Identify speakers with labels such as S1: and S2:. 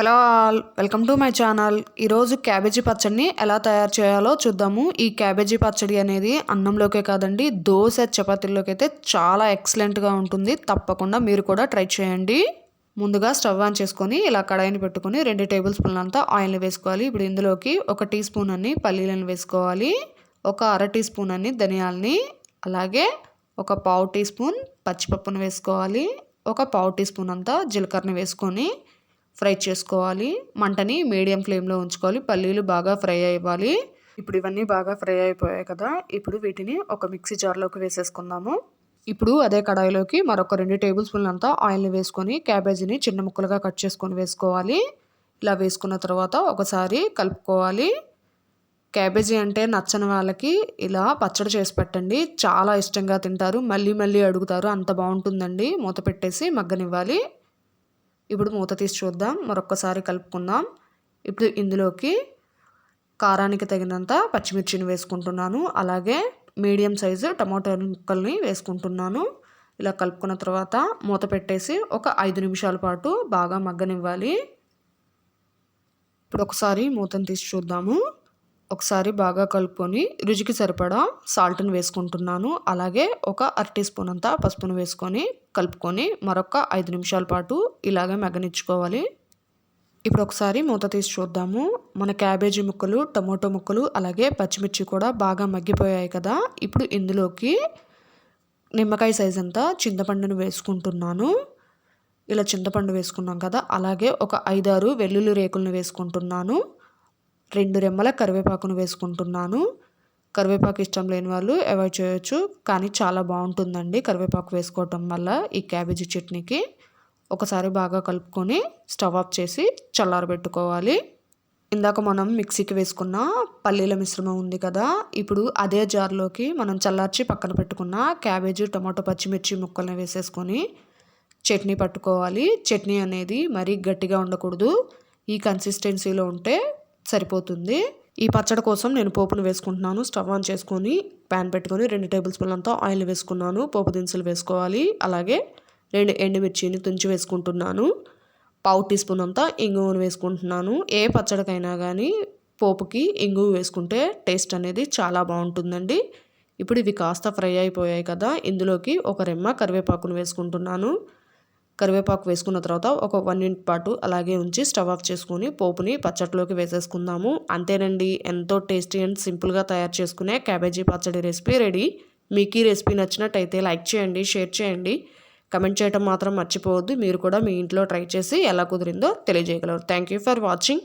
S1: Hello all welcome to my channel. ఈరోజు cabbage పచ్చడిని ఎలా తయారు చేయాలో చూద్దాము. ఈ క్యాబేజీ పచ్చడి అనేది అన్నంలోకే కాదండి దోశ చపాతీల్లోకి అయితే చాలా ఎక్సలెంట్గా ఉంటుంది. తప్పకుండా మీరు కూడా ట్రై చేయండి. ముందుగా స్టవ్ ఆన్ చేసుకొని ఇలా కడాయిని పెట్టుకొని రెండు టేబుల్ స్పూన్లంతా ఆయిల్ని వేసుకోవాలి. ఇప్పుడు ఇందులోకి ఒక టీ స్పూన్ అన్ని పల్లీలను వేసుకోవాలి. ఒక అర టీ స్పూన్ అన్ని ధనియాలని అలాగే ఒక పావు టీ స్పూన్ పచ్చిపప్పును వేసుకోవాలి. ఒక పావు టీ స్పూన్ అంతా జీలకర్రని వేసుకొని ఫ్రై చేసుకోవాలి. మంటని మీడియం ఫ్లేమ్లో ఉంచుకోవాలి. పల్లీలు బాగా ఫ్రై అవ్వాలి ఇప్పుడు ఇవన్నీ బాగా ఫ్రై అయిపోయాయి కదా. ఇప్పుడు వీటిని ఒక మిక్సీ జార్లోకి వేసేసుకుందాము. ఇప్పుడు అదే కడాయిలోకి మరొక రెండు టేబుల్ స్పూన్లు అంతా ఆయిల్ని వేసుకొని క్యాబేజీని చిన్న ముక్కలుగా కట్ చేసుకొని వేసుకోవాలి. ఇలా వేసుకున్న తర్వాత ఒకసారి కలుపుకోవాలి. క్యాబేజీ అంటే నచ్చని వాళ్ళకి ఇలా పచ్చడి చేసి పెట్టండి. చాలా ఇష్టంగా తింటారు. మళ్ళీ మళ్ళీ అడుగుతారు. అంత బాగుంటుందండి. మూత పెట్టేసి మగ్గనివ్వాలి. ఇప్పుడు మూత తీసి చూద్దాం. మరొక్కసారి కలుపుకుందాం. ఇప్పుడు ఇందులోకి కారానికి తగినంత పచ్చిమిర్చిని వేసుకుంటున్నాను. అలాగే మీడియం సైజు టమాటో ముక్కల్ని వేసుకుంటున్నాను. ఇలా కలుపుకున్న తర్వాత మూత పెట్టేసి ఒక ఐదు నిమిషాల పాటు బాగా మగ్గనివ్వాలి. ఇప్పుడు ఒకసారి మూతను తీసి చూద్దాము. ఒకసారి బాగా కలుపుకొని రుచికి సరిపడా సాల్ట్ని వేసుకుంటున్నాను. అలాగే ఒక అర స్పూన్ అంతా పసుపును వేసుకొని కలుపుకొని మరొక ఐదు నిమిషాల పాటు ఇలాగే మగ్గనిచ్చుకోవాలి ఇప్పుడు ఒకసారి మూత తీసి చూద్దాము. మన క్యాబేజీ ముక్కలు టమోటో ముక్కలు అలాగే పచ్చిమిర్చి కూడా బాగా మగ్గిపోయాయి కదా. ఇప్పుడు ఇందులోకి నిమ్మకాయ సైజ్ అంతా చింతపండును వేసుకుంటున్నాను. ఇలా చింతపండు వేసుకున్నాం కదా. అలాగే ఒక ఐదారు వెల్లుల్లి రేకులను వేసుకుంటున్నాను. రెండు రెమ్మల కరివేపాకును వేసుకుంటున్నాను. కరివేపాకు ఇష్టం లేని వాళ్ళు అవాయిడ్ చేయొచ్చు కానీ చాలా బాగుంటుందండి కరివేపాకు వేసుకోవటం వల్ల ఈ క్యాబేజీ చట్నీకి. ఒకసారి బాగా కలుపుకొని స్టవ్ ఆఫ్ చేసి చల్లారబెట్టుకోవాలి. ఇందాక మనం మిక్సీకి వేసుకున్న పల్లీల మిశ్రమం ఉంది కదా ఇప్పుడు అదే జార్లోకి మనం చల్లార్చి పక్కన పెట్టుకున్న క్యాబేజీ టమాటో పచ్చిమిర్చి ముక్కల్ని వేసేసుకొని చట్నీ పట్టుకోవాలి. చట్నీ అనేది మరీ గట్టిగా ఉండకూడదు. ఈ కన్సిస్టెన్సీలో ఉంటే సరిపోతుంది. ఈ పచ్చడి కోసం నేను పోపును వేసుకుంటున్నాను. స్టవ్ ఆన్ చేసుకొని ప్యాన్ పెట్టుకొని రెండు టేబుల్ స్పూన్ అంతా ఆయిల్ వేసుకున్నాను. పోపు దినుసులు వేసుకోవాలి. అలాగే రెండు ఎండుమిర్చిని తుంచి వేసుకుంటున్నాను. పావు టీ స్పూన్ అంతా ఇంగువను వేసుకుంటున్నాను. ఏ పచ్చడికైనా కానీ పోపుకి ఇంగువ వేసుకుంటే టేస్ట్ అనేది చాలా బాగుంటుందండి. ఇప్పుడు ఇవి కాస్త ఫ్రై అయిపోయాయి కదా ఇందులోకి ఒక రెమ్మ కరివేపాకును వేసుకుంటున్నాను. కరివేపాకు వేసుకున్న తర్వాత ఒక వన్ మినిట్ పాటు అలాగే ఉంచి స్టవ్ ఆఫ్ చేసుకుని పోపుని పచ్చట్లోకి వేసేసుకుందాము. అంతేనండి ఎంతో టేస్టీ అండ్ సింపుల్గా తయారు చేసుకునే క్యాబేజీ పచ్చడి రెసిపీ రెడీ. మీకు ఈ రెసిపీ నచ్చినట్టయితే లైక్ చేయండి షేర్ చేయండి. కమెంట్ చేయడం మాత్రం మర్చిపోవద్దు. మీరు కూడా మీ ఇంట్లో ట్రై చేసి ఎలా కుదిరిందో తెలియజేయగలరు. Thank you for watching.